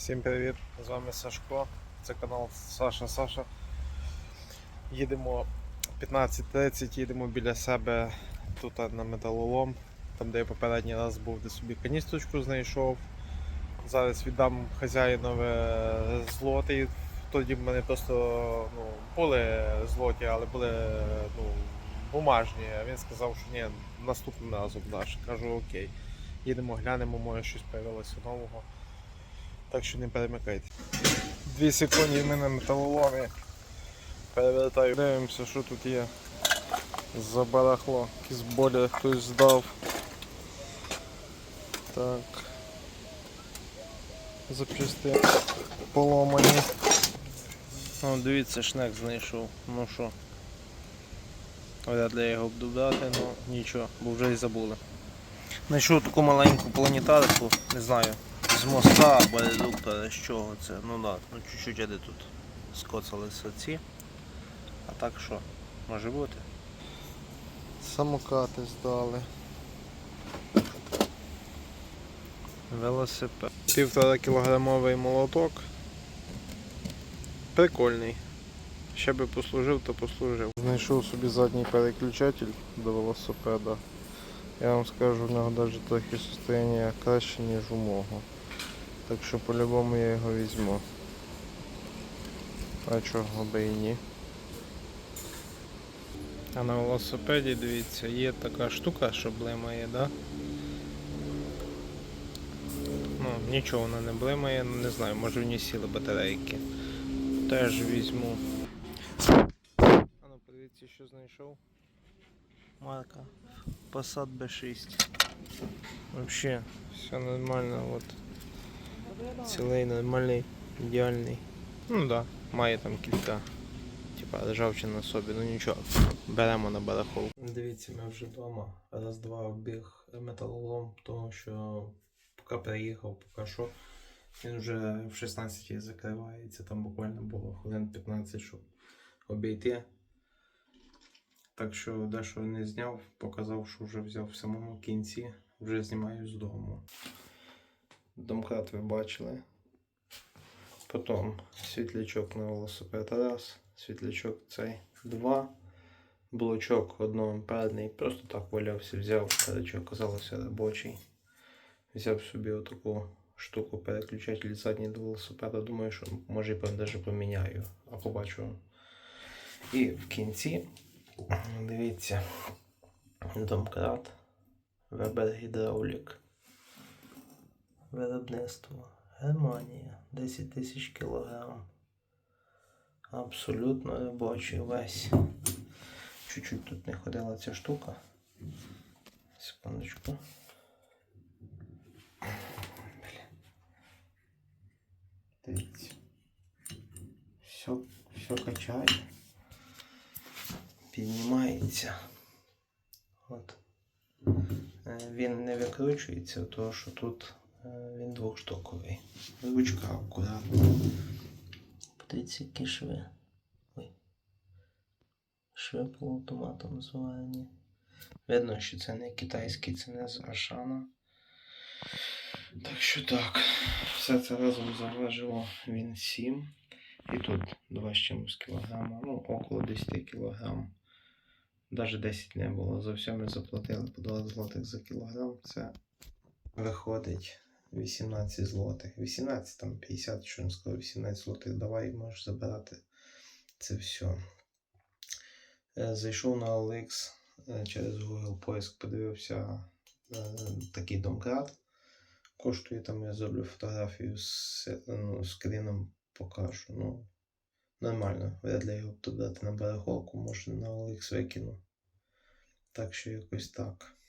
Всім привіт! З вами Сашко. Це канал Саша Саша. Їдемо 15.30, їдемо біля себе тут на металолом, там де я попередній раз був, де собі каністочку знайшов. Зараз віддам хазяїнове злоти. Тоді в мене просто ну, були злоті, але були ну, бумажні. А він сказав, що ні, наступним разом даш. Кажу окей. Їдемо, глянемо, може щось появилося нового. Так що не перемикайте. Дві секунди ми на металоломі. Перевертаю. Дивимося, що тут є. За барахло. Якісь болі хтось здав. Так. Запчасти поломані. О, дивіться, шнек знайшов. Ну що. Вряд ли його обдудати, ну нічого, бо вже і забули. Знайшов таку маленьку планетарку, не знаю, з моста або редуктора, з чого це. Ну да, ну чуть-чуть де тут скоцалися ці. А так що, може бути? Самокати здали. Велосипед. Півтора кілограмовий молоток. Прикольний. Ще би послужив, то послужив. Знайшов собі задній переключатель до велосипеда. Я вам скажу, в нього навіть трохи состояние краще, ніж у мого. Так що по-любому я його візьму. А чого би і ні. А на велосипеді, дивіться, є така штука, що блимає, да? Ну, нічого вона не блимає, ну, не знаю, може в ній сіли батарейки. Теж візьму. А ну подивіться, що знайшов. Марка. Passat B6. Вообще, все нормально, вот. Цілий, нормальний, ідеальний. Ну да, має там кілька. Типа ржавчина на собі, ну нічого, беремо на барахолку. Дивіться, ми вже вдома. Раз-два обіг металолом, тому що поки приїхав, поки що. Він вже в 16 закривається, там буквально було хвилин 15, щоб обійти. Так що дещо не зняв, показав, що вже взяв в самому кінці, вже знімаю з дому. Домкрат ви бачили. Потім світлячок на велосипед раз, світлячок цей два, блочок одноамперний, просто так валявся, взяв, коротше, оказалося робочий. Взяв собі отаку штуку переключатель задній до велосипеда. Думаю, що може навіть поміняю, а побачу. І в кінці Дивіться. Домкрат. Вебер гідравлік. Виробництво. Германія. 10 тисяч кілограм. Абсолютно робочий весь. Чуть-чуть тут не ходила ця штука. Секундочку. Дивіться. Все, все качає піднімається. От. Е, Він не викручується, тому що тут він двохштоковий. Ручка акуратна. Які шви. Ой. Шви полуавтоматом зварені. Видно, що це не китайський, це не з Ашана. Так що так, все це разом заважило він 7. І тут 2 з чимось кілограма, ну, около 10 кілограм. Навіть 10 не було. За все ми заплатили по 2 злотих за кілограм. Це виходить 18 злотих. 18, там 50, що не сказав, 18 злотих. Давай можеш забирати це все. Е, Зайшов на OLX е, через Google поиск, подивився е, такий домкрат. Коштує там, я зроблю фотографію з ну, скріном покажу. Ну, нормально. Вряд ли його брати на барахолку, може на OLX викину. Так що якось так.